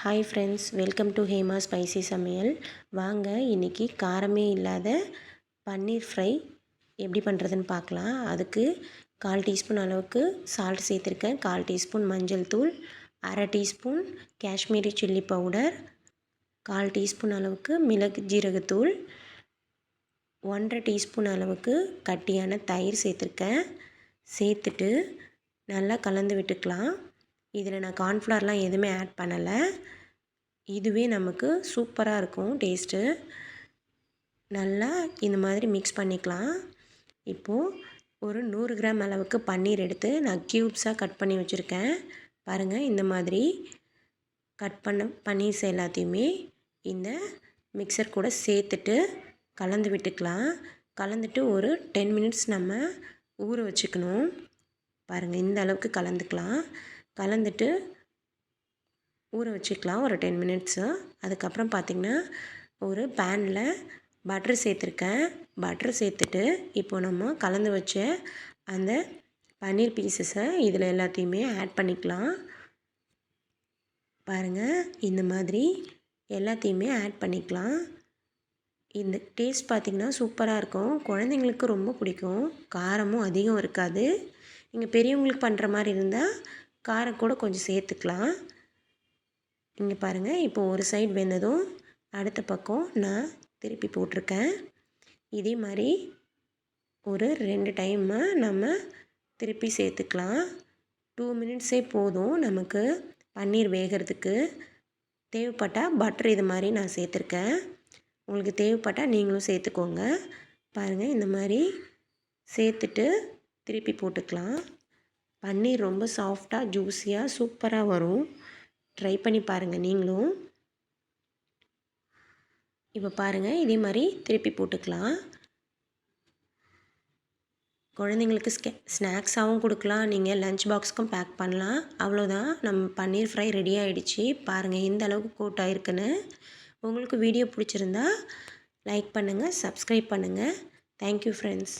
Hi friends welcome to Hema spicy சமையல் வாங்க இன்றைக்கி காரமே இல்லாத பன்னீர் ஃப்ரை எப்படி பண்ணுறதுன்னு பார்க்கலாம். அதுக்கு கால் டீஸ்பூன் அளவுக்கு சால்ட் சேர்த்துருக்கேன். கால் டீஸ்பூன் மஞ்சள் தூள் அரை டீஸ்பூன் காஷ்மீரி சில்லி பவுடர் கால் டீஸ்பூன் அளவுக்கு மிளகு ஜீரகத்தூள் ஒன்றரை டீஸ்பூன் அளவுக்கு கட்டியான தயிர் சேர்த்துருக்கேன். சேர்த்துட்டு நல்லா கலந்து விட்டுக்கலாம். இதில் நான் கார்ன்ஃப்ளவர்லாம் எதுவுமே ஆட் பண்ணலை. இதுவே நமக்கு சூப்பராக இருக்கும் டேஸ்ட்டு. நல்லா இந்த மாதிரி மிக்ஸ் பண்ணிக்கலாம். இப்போது ஒரு நூறு கிராம் அளவுக்கு பன்னீர் எடுத்து நான் க்யூப்ஸாக கட் பண்ணி வச்சுருக்கேன். பாருங்கள் இந்த மாதிரி கட் பண்ண பன்னீர்ஸ் எல்லாத்தையுமே இந்த மிக்சர் கூட சேர்த்துட்டு கலந்து விட்டுக்கலாம். கலந்துட்டு ஒரு டென் மினிட்ஸ் நம்ம ஊற வச்சுக்கணும். பாருங்கள் இந்த அளவுக்கு கலந்துக்கலாம். கலந்துட்டு ஊற வச்சுக்கலாம். ஒரு டென் மினிட்ஸு அதுக்கப்புறம் பார்த்திங்கன்னா ஒரு பேனில் பட்ரு சேர்த்துருக்கேன். பட்ரு சேர்த்துட்டு இப்போ நம்ம கலந்து வச்ச அந்த பன்னீர் பீசஸை இதில் எல்லாத்தையுமே ஆட் பண்ணிக்கலாம். பாருங்கள் இந்த மாதிரி எல்லாத்தையுமே ஆட் பண்ணிக்கலாம். இந்த டேஸ்ட் பார்த்திங்கன்னா சூப்பராக இருக்கும். குழந்தைங்களுக்கு ரொம்ப பிடிக்கும். காரமும் அதிகம் இருக்காது. நீங்கள் பெரியவங்களுக்கு பண்ணுற மாதிரி இருந்தால் காரம் கூட கொஞ்சம் சேர்த்துக்கலாம். இங்கே பாருங்கள் இப்போ ஒரு சைடு வெந்ததும் அடுத்த பக்கம் நான் திருப்பி போட்டிருக்கேன். இதே மாதிரி ஒரு ரெண்டு டைமு நம்ம திருப்பி சேர்த்துக்கலாம். டூ மினிட்ஸே போதும் நமக்கு பன்னீர் வேகிறதுக்கு. தேவைப்பட்டால் பட்டர் இது மாதிரி நான் சேர்த்துருக்கேன். உங்களுக்கு தேவைப்பட்டால் நீங்களும் சேர்த்துக்கோங்க. பாருங்கள் இந்த மாதிரி சேர்த்துட்டு திருப்பி போட்டுக்கலாம். பன்னீர் ரொம்ப சாஃப்டாக ஜூஸியாக சூப்பராக வரும். ட்ரை பண்ணி பாருங்கள் நீங்களும். இப்போ பாருங்கள் இதே மாதிரி திருப்பி போட்டுக்கலாம். குழந்தைங்களுக்கு ஸ்கே ஸ்நாக்ஸாகவும் கொடுக்கலாம். நீங்கள் லஞ்ச் பாக்ஸ்க்கும் பேக் பண்ணலாம். அவ்வளோதான் நம்ம பன்னீர் ஃப்ரை ரெடி ஆகிடுச்சு பாருங்கள் எந்த அளவுக்கு கோட் இருக்குன்னு உங்களுக்கு வீடியோ பிடிச்சிருந்தா லைக் பண்ணுங்கள் சப்ஸ்கிரைப் பண்ணுங்கள் தேங்க்யூ ஃப்ரெண்ட்ஸ்